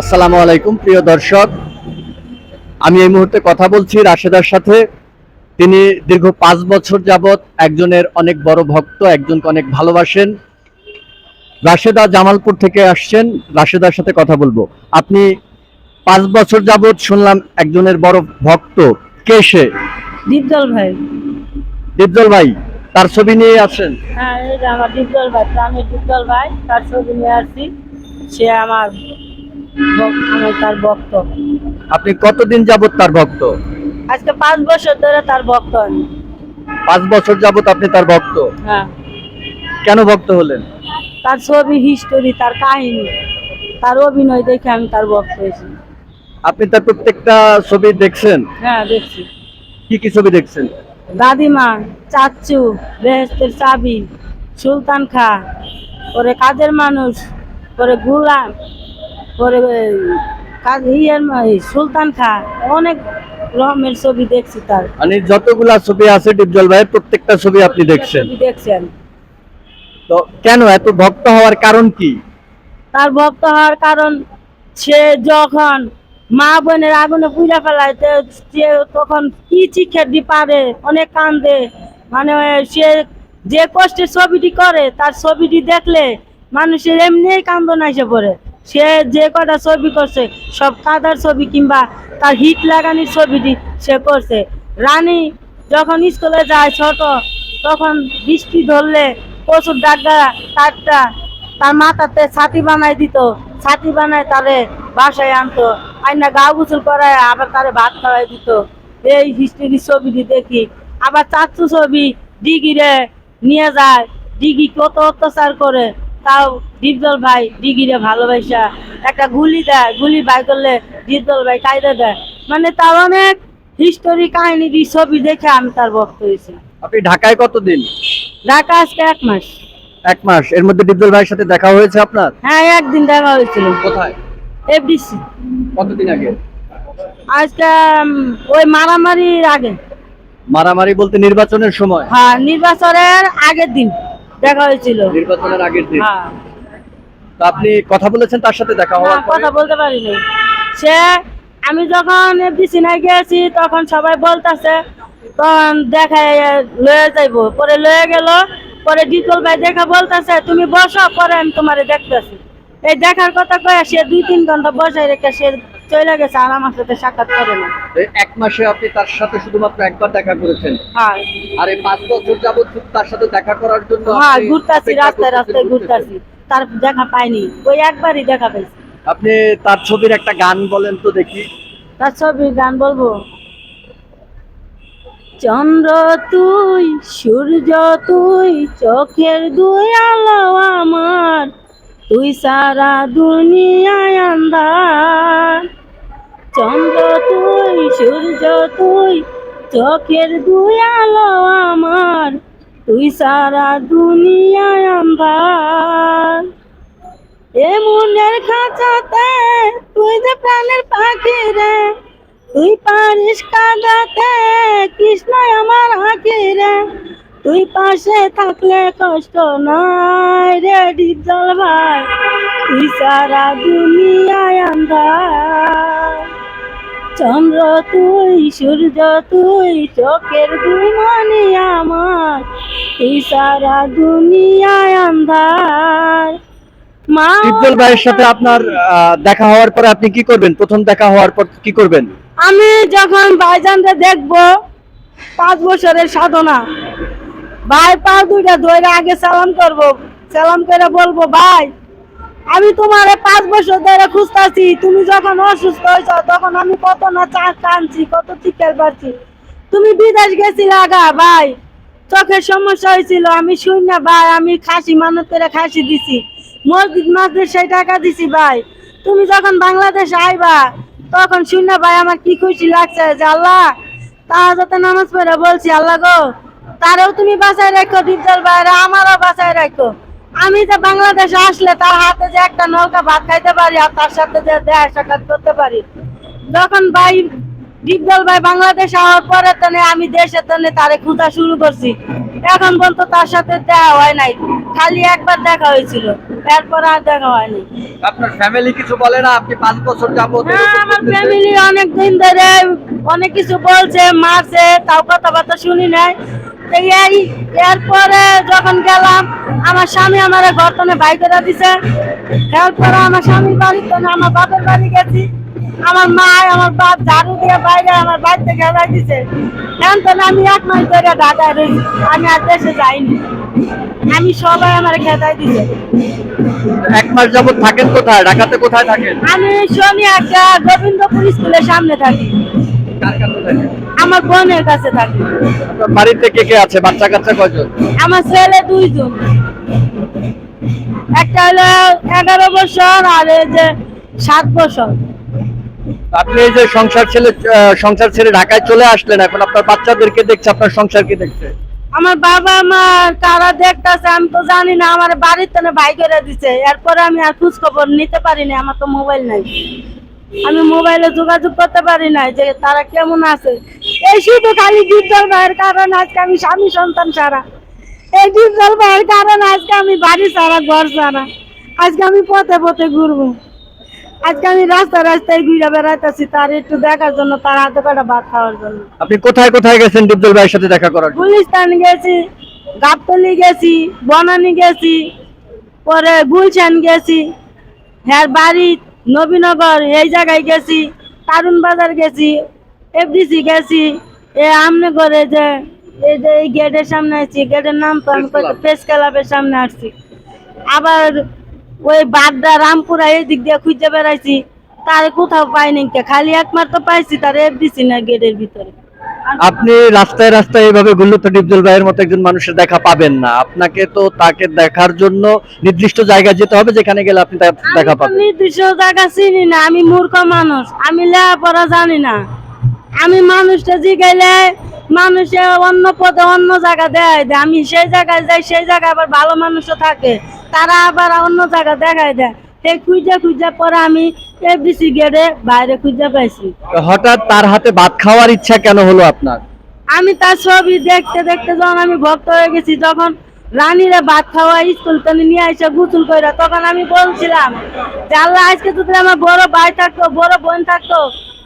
আসসালামু আলাইকুম প্রিয় দর্শক। আমি এই মুহূর্তে কথা বলছি রাশেদার সাথে। তিনি দীর্ঘ পাঁচ বছর যাবৎ একজনের অনেক বড় ভক্ত একজনকে অনেক ভালোবাসেন। রাশেদা জামালপুর থেকে আসছেন রাশেদার সাথে কথা বলব। আপনি পাঁচ বছর যাবৎ শুনলাম একজনের বড় ভক্ত। কে সে? দীপজল ভাই। দীপজল ভাই তার ছবি নিয়ে আসেন। হ্যাঁ আমার দীপজল ভাই প্রাণের দীপজল ভাই তার ছবি নিয়ে আসছি। সে আমার আমি তার ভক্ত। আপনি কতদিন যাবৎ তার ভক্ত? আজকে পাঁচ বছর ধরে তার ভক্ত আমি। পাঁচ বছর যাবৎ আপনি তার ভক্ত? হ্যাঁ। কেন ভক্ত হলেন? তার ছবি হিস্টোরি তার কাহিনী তার অভিনয় দেখে আমি তার ভক্ত হয়েছি। আপনি তার প্রত্যেকটা ছবি দেখছেন? হ্যাঁ দেখছি। কি কি ছবি দেখছেন? দাদিমা চাচু বেহেস্তের চাবি সুলতান খা পরে কাজের মানুষ পরে গুলাম পরে এই, ইয়ের সুলতান খা অনেক রকমের ছবি দেখছি তার। মানে যতগুলা ছবি আছে ডিপজল ভাইয়ের প্রত্যেকটা ছবি আপনি দেখছেন। দেখছেন। তো কেন এত ভক্ত হওয়ার কারণ কি? তার ভক্ত হওয়ার কারণ সে যখন মা বোনের আগুনে পুজা ফেলায় সে তখন কি চিক্ষের দি পারে? অনেক কান্দে। মানে সে যে কষ্টের ছবিটি করে তার ছবিটি দেখলে মানুষের এমনিই কান্দন এসে পড়ে। সে যে কটা ছবি করছে, সব কাদার ছবি কিংবা তার হিট লাগানির ছবিটি সে করছে। রানী যখন স্কুলে যায় ছোট, তখন বৃষ্টি ধরলে প্রচুর ডাক্তার তারটা তার মাথাতে ছাতি বানাই দিত। ছাতি বানায় তারে বাসায় আনতো। আইনা গা গোসল করায় আবার তারে ভাত খাওয়াই দিত। এই হিস্ট্রি ছবিটি দেখি। আবার চাচ্ছু ছবি ডিগিরে নিয়ে যায়। ডিগি কত অত্যাচার করে। তাও ডিপজল ভাই ডিগিরে ভালোবাসা। একটা গুলি দেয় গুলি বাই করলে ডিপজল ভাই কায়দা দেয়। মানে তার অনেক হিস্টোরি কাহিনী দিয়ে ছবি দেখে আমি তার ভক্ত হয়েছি। আপনি ঢাকায় কতদিন? ঢাকা আজকে এক মাস। এক মাস। এর মধ্যে ডিপজল ভাইয়ের সাথে দেখা হয়েছে আপনার? হ্যাঁ একদিন দেখা হয়েছিল। কোথায়? এফডিসি কতদিন আগে? আজকে ওই মারামারির আগে। মারামারি বলতে নির্বাচনের সময়? হ্যাঁ নির্বাচনের আগের দিন। দেখা হয়েছিল। নির্বাচনের আগের দিন। হ্যাঁ। তো আপনি কথা বলেছেন তার সাথে দেখা না, হওয়ার পরে? কথা বলতে পারিনি। সে আমি যখন এফডিসি নাই গিয়েছি তখন সবাই বলতেছে তখন দেখায় লয়ে যাইবো। পরে লয়ে গেল পরে ডিটল ভাই দেখা বলতেছে তুমি বসো পরে আমি তোমারে দেখতেছি। এই দেখার কথা কয়ে সে দুই তিন ঘণ্টা বসাই রেখে সে চলে গেছে আর আমার সাথে সাক্ষাৎ করে না। এক মাসে আপনি তার সাথে শুধুমাত্র একবার দেখা করেছেন? হ্যাঁ। আর এই পাঁচ বছর যাবত তার সাথে দেখা করার জন্য হ্যাঁ ঘুরতাছি রাস্তায় রাস্তায় ঘুরতাছি তার দেখা পাইনি। ওই একবারই দেখা পাইছি। আপনি তার ছবির একটা গান বলেন তো দেখি। তার ছবির গান বলব? চন্দ্র তুই সূর্য তুই চোখের দুই আলো আমার। তুই সারা দুনিয়ায় চন্দ্র তুই, সূর্য তুই, চোখের দুই আলো আমার। তুই সারা দুনিয়ায় আন্ধার। এ মনের খাঁচাতে তুই যে প্রাণের পাখি রে, তুই পারিস কাঁদাতে কৃষ্ণ আমার আঁকি রে। তুই পাশে থাকলে কষ্ট নাই রে ডিপজল ভাই। তুই সারা দুনিয়ায় আন্ধার। চন্দ্র তুই সূর্য তুই চোখের দুই মনি আমার। তুই সারা দুনিয়ায় আন্ধার। মা ডিপজল ভাইয়ের সাথে আপনার দেখা হওয়ার পরে আপনি কি করবেন? প্রথম দেখা হওয়ার পর কি করবেন? আমি যখন ভাইজানকে দেখব পাঁচ বছরের সাধনা। ভাই, পা দুইটা ধরে আগে সালাম করব। সালাম করে বলব, ভাই, আমি তোমার পাঁচ বছর ধরে খুঁজতাছি। তুমি যখন অসুস্থ হয়েছ তখন আমি কত না চা কানছি কত চিকের পারছি। তুমি বিদেশ গেছিলে আগা ভাই। চোখের সমস্যা হয়েছিল আমি শুন না, ভাই। আমি খাসি, মানত করে খাসি দিছি। মসজিদ মাসজিদ সেই টাকা দিছি, ভাই। তুমি যখন বাংলাদেশে আইবা, তখন শুন না, ভাই। আমার কি খুশি লাগছে যে আল্লাহ তাহাজতে নামাজ পড়ে বলছি, আল্লাহ গো তারও তুমি বাঁচায় রাখো ডিপজল ভাইরা আমারও বাঁচায় রাখো। আমি যে বাংলাদেশে আসলে তার হাতে যে একটা নৌকা ভাত খাইতে পারি আর তার সাথে যে দেহ সাক্ষাৎ করতে পারি। যখন ভাই ডিপজল ভাই বাংলাদেশ আসার পরে তনে আমি দেশে তনে তারে খোঁজা শুরু করছি। এখন পর্যন্ত তার সাথে দেখা হয় নাই খালি একবার দেখা হয়েছিল এরপর আর দেখা হয়নি। আপনার ফ্যামিলি কিছু বলে না? আপনি পাঁচ বছর যাবত হ্যাঁ আমার ফ্যামিলি অনেক দিন ধরে অনেক কিছু বলছে মারছে তাও কথাবার্তা শুনি নাই। তো এই এরপরে যখন গেলাম আমার স্বামী আমার গর্তনে বাই করে দিছে। এরপরে আমার স্বামীর বাড়ির তনে আমার বাপের বাড়ি গেছি। আমার মা আমার বাপ ঝাড়ু দিয়ে বাইরে আমার বাড়িতে খেলাই দিছে। এখন তো আমি এক মাস ধরে ঢাকায় রয়েছি। আমি আর দেশে যাইনি। আমি সবাই আমার খেতাই দিছে। এক মাস যাবত থাকেন কোথায়? ঢাকাতে কোথায় থাকেন? আমি শনি একটা গোবিন্দপুর স্কুলের সামনে থাকি। কার কাছে থাকেন? আমার বোনের কাছে থাকি। বাড়িতে কে কে আছে? বাচ্চা কাচ্চা কয়জন? আমার ছেলে দুইজন। একটা হলো এগারো বছর আর এই যে সাত বছর। আপনি এই যে সংসার ছেলে সংসার ছেড়ে ঢাকায় চলে আসলেন এখন আপনার বাচ্চাদেরকে দেখছে আপনার সংসার কি দেখছে? আমার বাবা মা কারা দেখতেছে আমি তো জানি না আমার বাড়িতে না ভাই করে দিছে। এরপরে আমি আর খোঁজ খবর নিতে পারি না আমার তো মোবাইল নাই। আমি মোবাইলে যোগাযোগ করতে পারি না যে তারা কেমন আছে। এই শুধু খালি ডিপজল ভাইয়ের কারণ আজকে আমি স্বামী সন্তান ছাড়া। এই ডিপজল ভাইয়ের কারণ আজকে আমি বাড়ি ছাড়া ঘর ছাড়া। আজকে আমি পথে পথে ঘুরবো। আজকে আমি রাস্তায় রাস্তায় ঘুরে বেড়াইতেছি তার একটু দেখার জন্য তার হাতে কটা ভাত খাওয়ার জন্য। আপনি কোথায় কোথায় গেছেন ডিপজল ভাইয়ের সাথে দেখা করার? গুলিস্তান গেছি গাবতলি গেছি বনানি গেছি পরে গুলশান গেছি হ্যাঁ বাড়ি নবীনগর এই জায়গায় গেছি কারুন বাজার গেছি এফডিসি গেছি এ আমনে করে যে এই যে এই গেটের সামনে আছি গেটের নাম তো আমি প্রেস ক্লাবের সামনে আসছি। আবার ওই রামপুরা এই দিক দিয়ে খুঁজে বেড়াইছি তার কোথাও পাইনি খালি একমাত্র পাইছি তার এফডিসি না গেটের ভিতরে। আপনি রাস্তায় রাস্তায় এইভাবে ঘুরলে তো ডিপজল ভাইয়ের মতো একজন মানুষের দেখা পাবেন না। আপনাকে তো তাকে দেখার জন্য নির্দিষ্ট জায়গায় যেতে হবে যেখানে গেলে আপনি দেখা পাবেন। নির্দিষ্ট জায়গা চিনি না আমি মূর্খ মানুষ আমি লেখাপড়া জানি না। আমি মানুষটা জিগাইলে মানুষে অন্য পদে অন্য জায়গা দেয় দেয়। আমি সেই জায়গায় যাই সেই জায়গায় আবার ভালো মানুষও থাকে। তারা আবার অন্য জায়গা দেখায় দেয়। সেই খুঁজে খুঁজে পরে আমি এফডিসি গেটে বাইরে খুঁজে পাইছি। হঠাৎ তার হাতে ভাত খাওয়ার ইচ্ছা কেন হলো আপনার? আমি তার ছবি দেখতে দেখতে যখন আমি ভক্ত হয়ে গেছি যখন রানীরা ভাত খাওয়া স্কুল থেকে নিয়ে এসে গুতুল করে তখন আমি বলছিলাম যে আল্লাহ আজকে যদি আমার বড় ভাই থাকতো বড় বোন থাকতো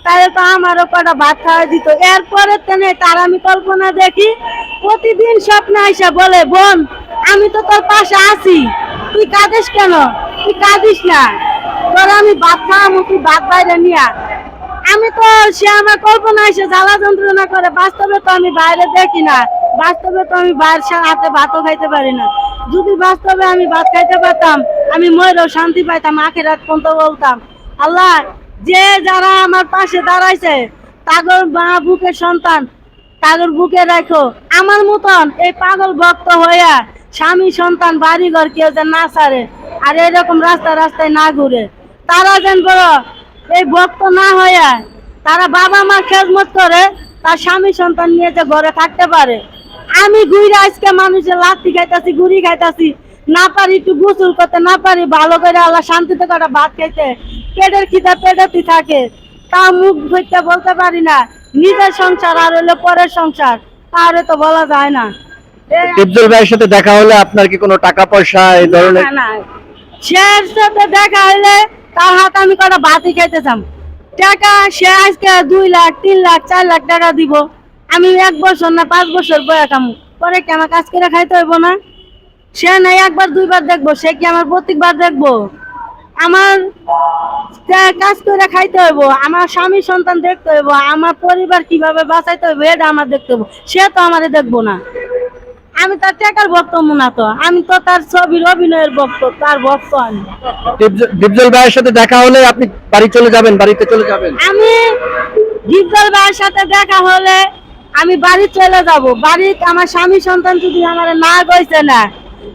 তাহলে তো আমারও কটা ভাত খাওয়া দিত। এরপরে তেনে তার আমি কল্পনা দেখি, প্রতিদিন স্বপ্ন আইসা বলে, বোন, আমি তো তোর পাশে আছি। তুই কাঁদিস কেন? তুই কাঁদিস না। তোর আমি ভাত খাওয়াবো তুই ভাত বাইরে নিয়ে। আমি তো, সে আমার কল্পনা এসে জ্বালা যন্ত্রণা করে, বাস্তবে তো আমি বাইরে দেখি না। বাস্তবে তো আমি বাইরের হাতে ভাতও খাইতে পারি না। যদি বাস্তবে আমি ভাত খাইতে পারতাম, আমি ময়ূরও শান্তি পাইতাম আখের রাত পর্যন্ত বলতাম, আল্লাহ যে যারা আমার পাশে দাঁড়াইছে, তাগর মা বুকের সন্তান, তাগর বুকে রাখো। আমার মতন এই পাগল ভক্ত হইয়া স্বামী, সন্তান বাড়ি ঘর কেউ যেন না ছাড়ে আর এরকম রাস্তা রাস্তায় না ঘুরে। তারা যেন বড় এই ভক্ত না হইয়া তারা বাবা মা খেজমত করে, তার স্বামী, সন্তান নিয়ে যে ঘরে থাকতে পারে। আমি ঘুরে আজকে মানুষের লাঠি খাইতাছি, গুড়ি খাইতাছি, না পারি একটু গোসল করতে, না পারি ভালো করে আল্লাহ শান্তিতে কটা ভাত খাইতে পেটের খিদা পেটেতে থাকে। তা মুখ ধরতে বলতে পারি না। নিজের সংসার আর হইল পরের সংসার। তাহলে তো বলা যায় না। ভাইয়ের সাথে দেখা হলে আপনার কি কোনো টাকা পয়সা এই ধরনের না, না। শের সাথে দেখা হইলে তার হাত আমি কটা ভাতই খাইতে চাম। টাকা সে আজকে দুই লাখ তিন লাখ চার লাখ টাকা দিব। আমি এক বছর না পাঁচ বছর বয়ে খামু পরে কি আমার কাজ করে খাইতে হইব না? সে নাই একবার দুইবার দেখব। সে কি আমার প্রত্যেকবার দেখব? আমার কাজ করে খাইতে হইব আমার স্বামী সন্তান দেখতে হইব আমার পরিবার কীভাবে বাঁচাইতে হইব এটা আমার দেখতে হইব সে তো আমারে দেখব না। আমি তার টাকার ভক্ত না তো আমি তো তার ছবির অভিনয়ের ভক্ত তার ভক্ত আমি। ডিপজল- ডিপজল ভাইয়ের সাথে দেখা হলে আপনি বাড়ি চলে যাবেন বাড়িতে চলে যাবেন। আমি ডিপজল ভাইয়ের সাথে দেখা হলে আমি বাড়ি চলে যাব। বাড়ি আমার স্বামী সন্তান যদি আমার না গইছে না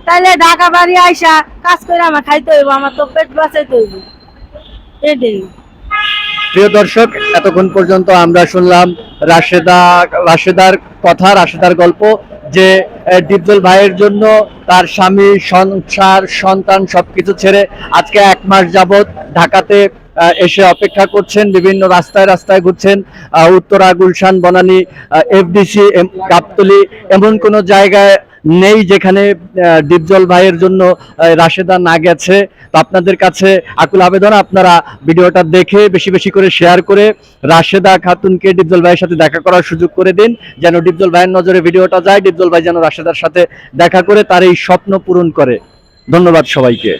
তাহলে ঢাকা বাড়ি আইসা কাজ করে আমার খাইতে হইব, আমার তো পেট বাঁচাইতে হইব। এটাই। প্রিয় দর্শক, এতক্ষণ পর্যন্ত আমরা শুনলাম রাশেদা, রাশেদার কথা, রাশেদার গল্প যে ডিপজল ভাইয়ের জন্য তার স্বামী, সংসার, সন্তান সবকিছু ছেড়ে আজকে এক মাস যাবত ঢাকাতে এসে অপেক্ষা করছেন, বিভিন্ন রাস্তায় রাস্তায় ঘুরছেন উত্তরা, গুলশান, বনানী এফডিসি গাবতলি, এমন কোনো জায়গায় নেই যেখানে ডিপজল ভাইয়ের জন্য রাশেদা না গেছে। তো আপনাদের কাছে আকুল আবেদন, আপনারা ভিডিওটা দেখে বেশি বেশি করে শেয়ার করে রাশেদা, খাতুনকে ডিপজল ভাইয়ের সাথে দেখা করার সুযোগ করে দিন। যেন ডিপজল ভাইয়ের নজরে ভিডিওটা যায় ডিপজল ভাই যেন রাশেদার সাথে দেখা করে তার এই স্বপ্ন পূরণ করে। ধন্যবাদ সবাইকে।